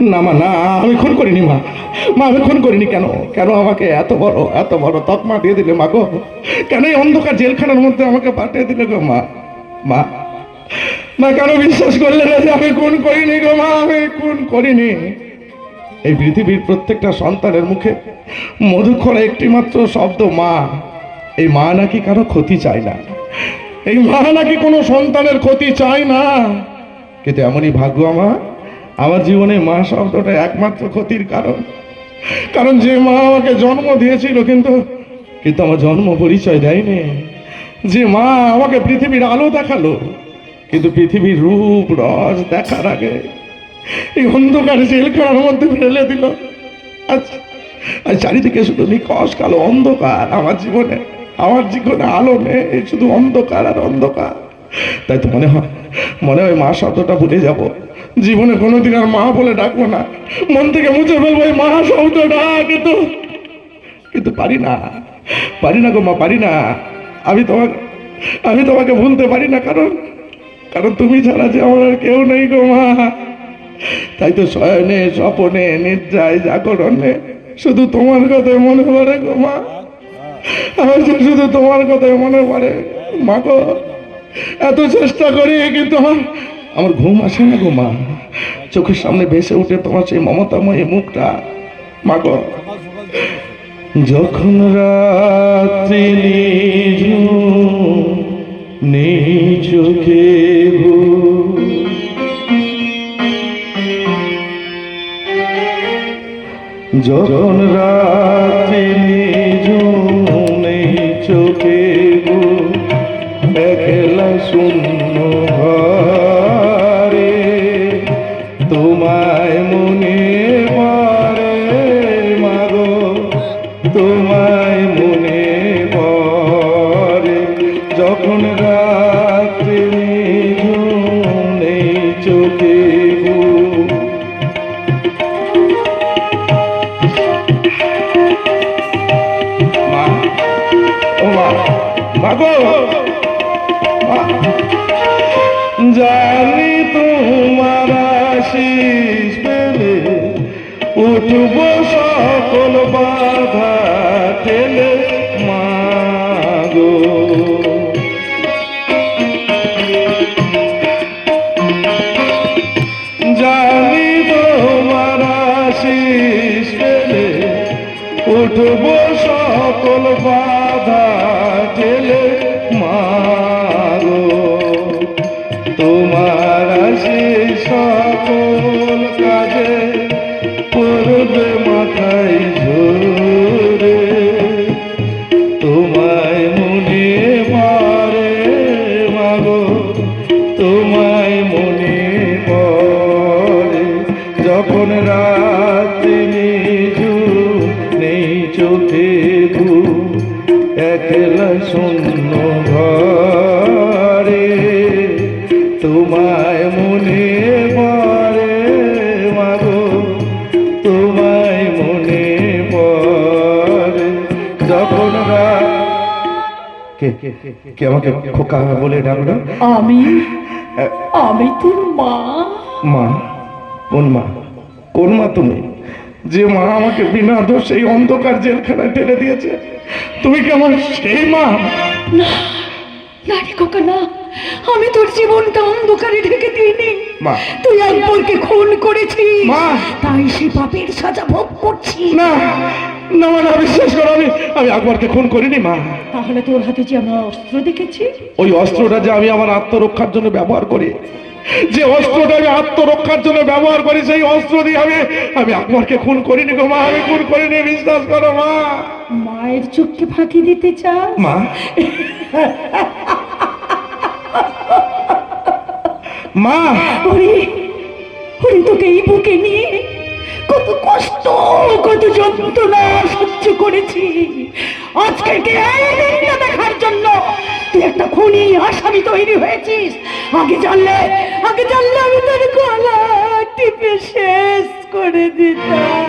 না, মা, না, আমি খুন করিনি, মা। মা, আমি খুন করিনি কেন? কেন আমাকে এত বড় এত বড় তকমা দিয়ে দিলে, মা গো? কেন এই অন্ধকার জেলখানার মধ্যে আমাকে পাঠিয়ে দিলে গো, মা? মা মা, কেন বিশ্বাস করলে না যে আমি খুন করিনি গো, মা? আমি খুন করিনি। এই পৃথিবীর প্রত্যেকটা সন্তানের মুখে মধুক্ষরা একটি মাত্র শব্দ, মা। এই মা নাকি কারও ক্ষতি চায় না। এই মা নাকি কোনো সন্তানের ক্ষতি চায় না। কিন্তু এমনই ভাগ্য আমার আমার জীবনে মা শব্দটা একমাত্র ক্ষতির কারণ। কারণ যে মা আমাকে জন্ম দিয়েছিল কিন্তু কিন্তু আমার জন্ম পরিচয় দেয়নি। যে মা আমাকে পৃথিবীর আলো দেখাল, কিন্তু পৃথিবীর রূপ, রস দেখার আগে এই অন্ধকার জেলখানার মধ্যে ফেলে দিল। আজ আজ চারিদিকে শুধু নিকশ কালো অন্ধকার। আমার জীবনে আমার জীবনে আলো নেই, শুধু অন্ধকার আর অন্ধকার। তাই তো মনে হয় মনে হয় মা শব্দটা ভুলে যাব। জীবনে কোনোদিন আর মা বলে ডাকবো না। মন থেকে মুছে ফেলব এই মা শব্দটা কিন্তু কিন্তু পারি না। পারি না গো মা, পারি না। আমি তোমাকে আমি তোমাকে ভুলতে পারি না, কারণ কারণ তুমি ছাড়া যে আমার আর কেউ নেই গো মা। তাই তো শয়নে, স্বপনে নির্যায় জাগরণে শুধু তোমার কথাই মনে পড়ে গো মা। আমার যে শুধু তোমার কথাই মনে পড়ে। মা গো, এত চেষ্টা করি, কিন্তু আমার আমার ঘুম আসে না গো মা। চোখের সামনে ভেসে উঠে তোমার সেই মমতাময় মুখটা। মা গো, যখন রাত্রি নেই চোখে যখন রাত্রি তোমায় মনে পড়ে। যখন রাত্রি নিঝুমে চোখে জানি তোমার আশিস উঠব সকল বাধা ঠেলে মা নেই চোখে একলা শূন্য ঘরে তোমায় মনে পড়ে মাগো তোমায় মনে পড়ে যখন কে কে আমাকে খোকা বলে ডাকলো আমি আমি তোর মা মা কোন মা কোন মা তুমি যে মা আমাকে বিনা দোষে এই অন্ধকার জেলখানায় ঠেলে দিয়েছে। তুমি কি আমার সেই মা? না না রে খোকা না। আমি তোর জীবনটা অন্ধকারে ঢেকে দিইনি। মা। তুই আকবরকে খুন করেছিস। মা। তাই সে পাপের সাজা ভোগ করছিস। না না না বিশ্বাস করো আমি আমি আকবরকে খুন করিনি মা। তাহলে তোর হাতে যে আমরা অস্ত্র দেখেছি? ওই অস্ত্রটা যে আমি আমার আত্মরক্ষার জন্য ব্যবহার করি যে অস্ত্রটা আমি আত্মরক্ষার জন্য ব্যবহার করি সেই অস্ত্র দিয়ে আমি আমি আকবরকে খুন করিনি গো মা আমি খুন করিনি বিশ্বাস করো মা। মায়ের চোখকে ফাঁকি দিতে চাও? মা? মা? ওরে ওরে তোকে এই বুকে নিয়ে কত কষ্ট, কত যন্ত্রণা সহ্য করেছি। আজকে কে দেখার জন্য? তুই একটা খুনি, আসামি তৈরি হয়েছিস। আগে জানলে আগে জানলে আমি তোর গলা টিপে শেষ করে দিতাম।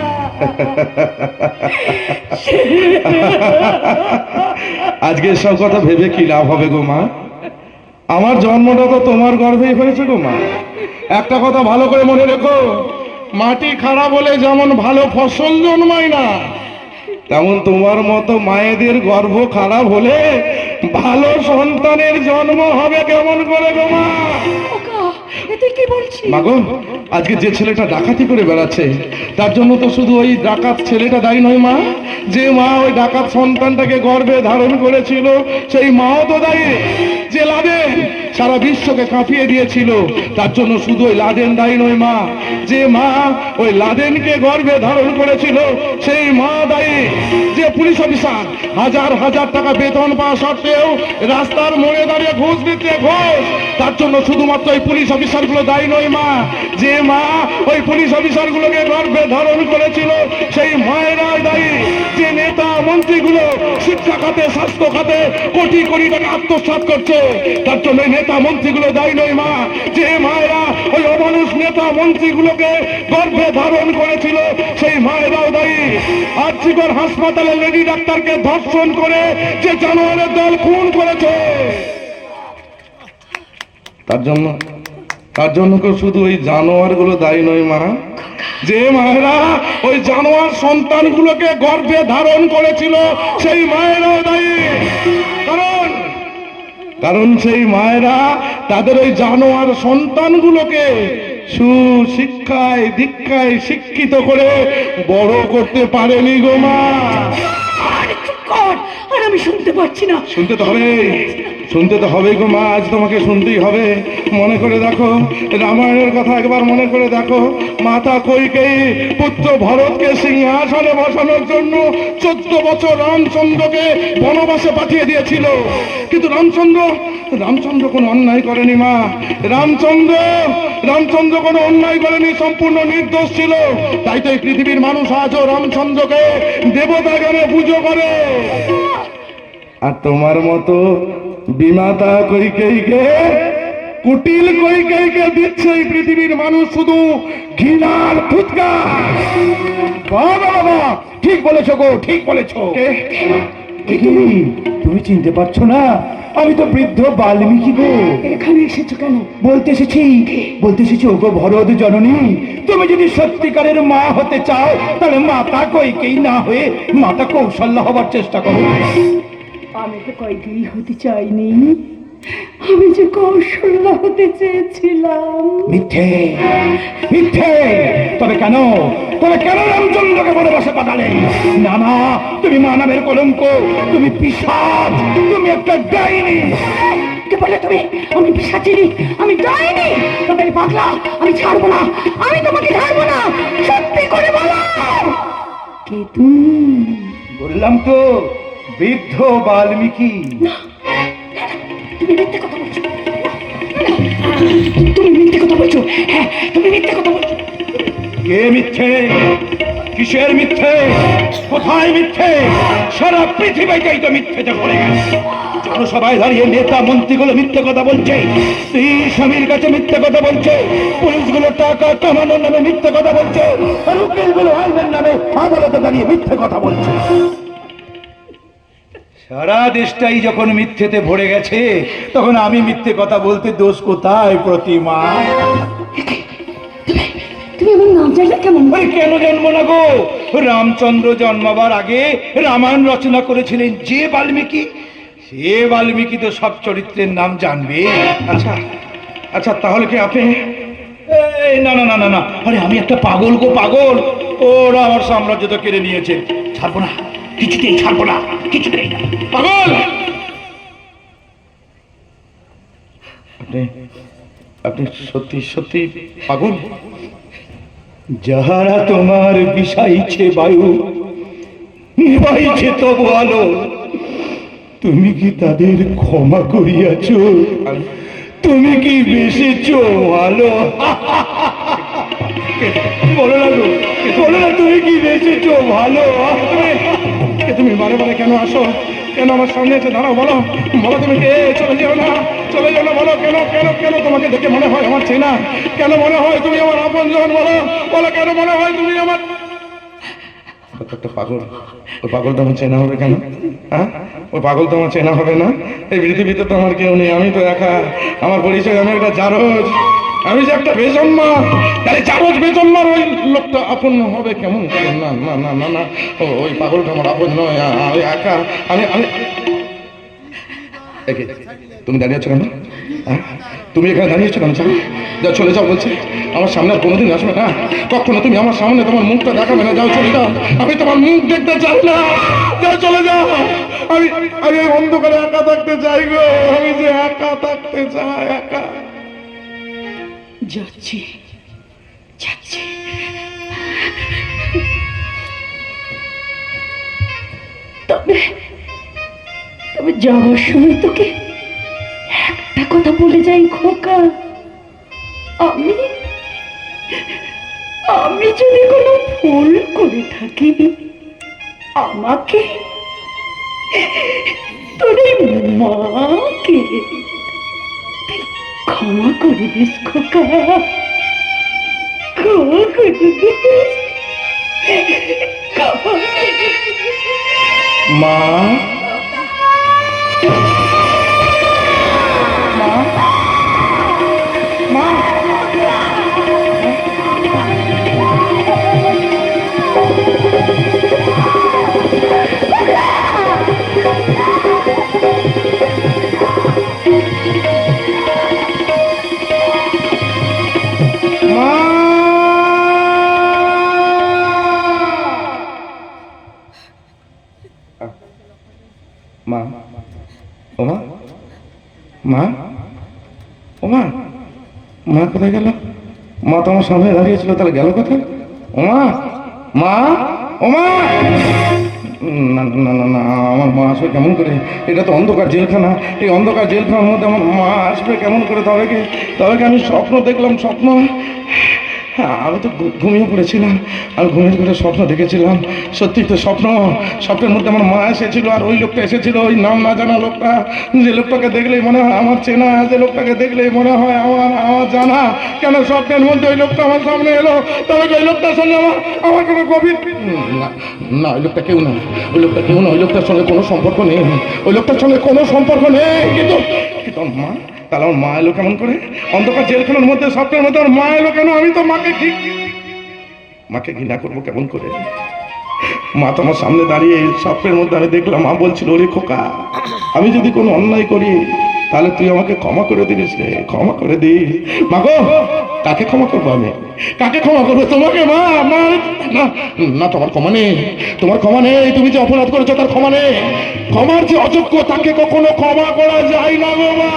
আজকে সব কথা ভেবে কি লাভ হবে গো মা? আমার জন্মটা তো তোমার গর্ভেই হয়েছে গো মা। একটা কথা ভালো করে মনে রেখো। মাটি খারাপ হলে যেমন ভালো ফসল জন্মায় না তেমন তোমার মতো মায়েদের গর্ভ খারাপ হলে ভালো সন্তানের জন্ম হবে কেমন করে গো মা? মাগো আজকে যে ছেলেটা ডাকাতি করে বেড়াচ্ছে তার জন্য তো শুধু ওই ডাকাত ছেলেটা দায়ী নয় মা যে মা ওই ডাকাত সন্তানটাকে গর্ভে ধারণ করেছিল সেই মাও তো দায়ী। যে লাদেন সারা বিশ্বকে কাঁপিয়ে দিয়েছিল। তার জন্য শুধু ওই লাদেন দায়ী নয় মা, যে মা ওই লাদেনকে গর্ভে ধারণ করেছিল, সেই মা দায়ী। যে পুলিশ অফিসার, হাজার হাজার টাকা বেতন পাওয়া সত্ত্বেও রাস্তার মোড়ে দাঁড়িয়ে ঘুষ দিচ্ছে, ঘোষ। তার জন্য শুধুমাত্র ওই পুলিশ অফিসারগুলো দায়ী নয় মা, যে মা ওই পুলিশ অফিসারগুলোকে গর্ভে ধারণ করেছিল, সেই মায়েরা দায়ী। যে নেতা, মন্ত্রীগুলো শিক্ষা খাতে, স্বাস্থ্য খাতে কোটি কোটি টাকা আত্মসাৎ করছে, তার জন্য এই নেতা মন্ত্রীগুলো দায়ী নয় মা। যে মায়েরা ওই অমানুষ নেতা মন্ত্রীগুলোকে গর্ভে ধারণ করেছিল, সেই মায়েরাও দায়ী। আর্থিকর হাসপাতালে লেডি ডাক্তারকে ধর্ষণ করে যে জানোয়ারের দল খুন করেছে। তার জন্য তার জন্য কেউ শুধু ওই জানোয়ারগুলো দায়ী নয় মা। যে মায়েরা ওই জানোয়ার সন্তানগুলোকে গর্ভে ধারণ করেছিল, সেই মায়েরাও দায়ী। কারণ কারণ সেই মায়েরা তাদের ওই জানোয়ার সন্তানগুলোকে সুশিক্ষায় দীক্ষায় শিক্ষিত করে বড় করতে পারেনি গোমা আর আমি শুনতে পাচ্ছি না। শুনতে তো হবে শুনতে তো হবে গো মা, আজ তোমাকে শুনতেই হবে। মনে করে দেখো, রামায়ণের কথা একবার মনে করে দেখো। মাতা কইকেই পুত্র ভরতকে সিংহাসনে বসানোর জন্য চোদ্দ বছর রামচন্দ্রকে বনবাসে পাঠিয়ে দিয়েছিল। কিন্তু রামচন্দ্র রামচন্দ্র কোনো অন্যায় করেনি মা। রামচন্দ্র রামচন্দ্র কোনো অন্যায় করেনি, সম্পূর্ণ নির্দোষ ছিল। তাই তো এই পৃথিবীর মানুষ আজও রামচন্দ্রকে দেবতা জ্ঞানে পুজো করে। আর তোমার মতো বিমাতা কৈকেয়ীকে কুটিল কৈকেয়ীকে দিচ্ছে এই পৃথিবীর মানুষ শুধু ঘৃণার ফুৎকার। বাবা বাবা ঠিক বলেছ গো ঠিক বলেছ। কি? তুমি? চিনতে পারছ না? আমি তো বৃদ্ধ বাল্মীকি গো। এখানে এসেছ কেন? বলতে এসেছি বলতে এসেছি ওগো ভরত জননী তুমি যদি সত্যিকারের মা হতে চাও তাহলে মাতা কইকেই না হয়ে মাতা কৌশল্য হবার চেষ্টা করো। আমি তো কয়েকদিনই হতে চাইনি। আমি যে কৌশল্যা হতে চেয়েছিলাম। মিথ্যে মিথ্যে। তবে কেন? তবে কেন রামচন্দ্রকে বনবাসে পাঠালে? না না তুমি মানবের কলঙ্ক তুমি পিসাচ তুমি একটা ডাইনি। কে বলে তুমি? আমি পিসাচিনি আমি যাইনি তবে পাগলা আমি ছাড়বো না আমি তোমাকে ছাড়বো না। সত্যি করে বলো। কে তুমি? বললাম তো বৃদ্ধ বাল্মীকি। তুমি মিথ্যে কথা বলছো। তুমি মিথ্যে কথা বলছো। হ্যাঁ তুমি মিথ্যে কথা বলছো। কে মিথ্যে? কিসের মিথ্যে? কোথায় মিথ্যে? সারা পৃথিবীতেই তো মিথ্যেতে ভরে গেছে। জনসভায় দাঁড়িয়ে নেতা মন্ত্রীগুলো মিথ্যে কথা বলছে। স্ত্রী স্বামীর কাছে মিথ্যে কথা বলছে। পুলিশগুলো টাকা কামানোর নামে মিথ্যে কথা বলছে। আর উকিলগুলো আইনের নামে আদালতে দাঁড়িয়ে মিথ্যে কথা বলছে। সারা দেশটাই যখন মিথ্যেতে ভরে গেছে তখন আমি মিথ্যে কথা বলতে দোষ কোথায় প্রতিমা তুমি আমার নাম জানলে কেমন? আরে কেন জন্ম না গো? রামচন্দ্র জন্মাবার আগে রামায়ণ রচনা করেছিলেন যে বাল্মীকি সে বাল্মীকি তো সব চরিত্রের নাম জানবে। আচ্ছা আচ্ছা তাহলে কি আপনি না না না না না। আরে, আমি একটা পাগল গো, পাগল। ওরা আমার তো কেড়ে নিয়েছে। ছাড়বো না। কিছুতেই ছাড়বো না। কিছুতেই পাগল! আপনি আপনি সত্যি সত্যি পাগল? যাহারা তোমার বিষাইছে বায়ু, নিবাইছে তবু আলো, তুমি কি তাদের ক্ষমা করিয়াছ? তুমি কি বেসেছ, আলো? বলো না বলো না তুমি কি বেসেছ, ভালো? তুমি বারে বারে কেন আসো? কেন আমার সামনে এসে দাঁড়াও, বলো? বলো তুমি কে? চলে যেও না, চলে যেও না, বলো কেন কেন কেন তোমাকে দেখে মনে হয় আমার চেনা? কেন মনে হয় তুমি আমার আপন জন বলো? বলো কেন মনে হয় তুমি আমার একটা পাগল। ওই তো আমার চেনা হবে কেন? হ্যাঁ? ওই পাগল তো আমার চেনা হবে না? এই পৃথিবীতে তো আমার কেউ নেই, আমি তো একা। আমার পরিচয়, আমি একটা জারজ। আমি যে একটা বেজন্মা তাহলে চারজ বেজন্মার ওই লোকটা আপন হবে কেমন? না না না না না। ওই পাগলটা আমার আপন নয় আমি একা। আমি আমি তুমি দাঁড়িয়ে আছো কেন? হ্যাঁ? তুমি এখানে দাঁড়িয়েছো কেন চলো যা চলে যাও বলছে। আমার সামনে আর কোনোদিন আসবে না। কখনো তুমি আমার সামনে তোমার মুখটা দেখাবে না। যাও, চলে যাও। আমি তোমার মুখ দেখতে চাই না। যাও, চলে যাও। আমি আমি অন্ধকারে একা থাকতে চাই গো। আমি যে একা থাকতে চাই, একা। যাচ্ছি। যাচ্ছি। তবে তবে যাওয়ার সময় তোকে কথা বলে যাই খোকা। আমি আমি যদি কোনো ভুল করে থাকি, আমাকে, তোর মাকে ক্ষমা করে দিস খোকা। ক্ষমা করে দিস। মা? মা? ও মা মা কোথায় গেল? মা তো আমার সামনে দাঁড়িয়েছিল তাহলে গেল কোথায়? ও মা মা না না না না, আমার মা আসবে কেমন করে? এটা তো অন্ধকার জেলখানা। এই অন্ধকার জেলখানার মধ্যে আমার মা আসবে কেমন করে? তবে কি তবে কি আমি স্বপ্ন দেখলাম, স্বপ্ন? আমি তো ঘুমিয়ে পড়েছিলাম আর ঘুমিয়ে করে স্বপ্ন দেখেছিলাম। সত্যি তো স্বপ্ন, স্বপ্নের মধ্যে আমার মা এসেছিল আর ওই লোকটা এসেছিল, ওই নাম না জানা লোকটা। যে লোকটাকে দেখলেই মনে হয় আমার চেনা, যে লোকটাকে দেখলেই মনে হয় আমার আমার জানা। কেন স্বপ্নের মধ্যে ওই লোকটা আমার সামনে এলো? তবে ওই লোকটার সঙ্গে আমার আমার কোনো গভীর না, ওই লোকটা কেউ না। ওই লোকটা কেউ না, ওই লোকটার সঙ্গে কোনো সম্পর্ক নেই। ওই লোকটার সঙ্গে কোনো সম্পর্ক নেই। কিন্তু কিন্তু মা তাহলে আমার মা এলো কেমন করে? অন্ধকার জেলখানার মধ্যে, স্বপ্নের মধ্যে আমার মা এলো কেন? আমি তো মাকে ঠিক মাকে ঘৃণা করব কেমন করে? মা তো আমার সামনে দাঁড়িয়ে স্বপ্নের মধ্যে আমি দেখলাম, মা বলছিল, ওরে খোকা, আমি যদি কোনো অন্যায় করি, তাহলে তুই আমাকে ক্ষমা করে দিবি রে, ক্ষমা করে দিস। মা গো, কাকে ক্ষমা করব আমি? কাকে ক্ষমা করব তোমাকে, মা? মা না না, তোমার ক্ষমা নেই। তোমার ক্ষমা নেই, তুমি যে অপরাধ করেছ, তার ক্ষমা নেই। ক্ষমার যে অযোগ্য, তাকে কখনো ক্ষমা করা যায় না গো মা।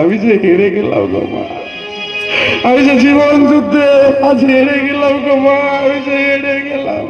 আমি যে হেরে গেলাম গো মা। আমি যে জীবন যুদ্ধে আজ হেরে গেলাম গো মা। আমি যে হেরে গেলাম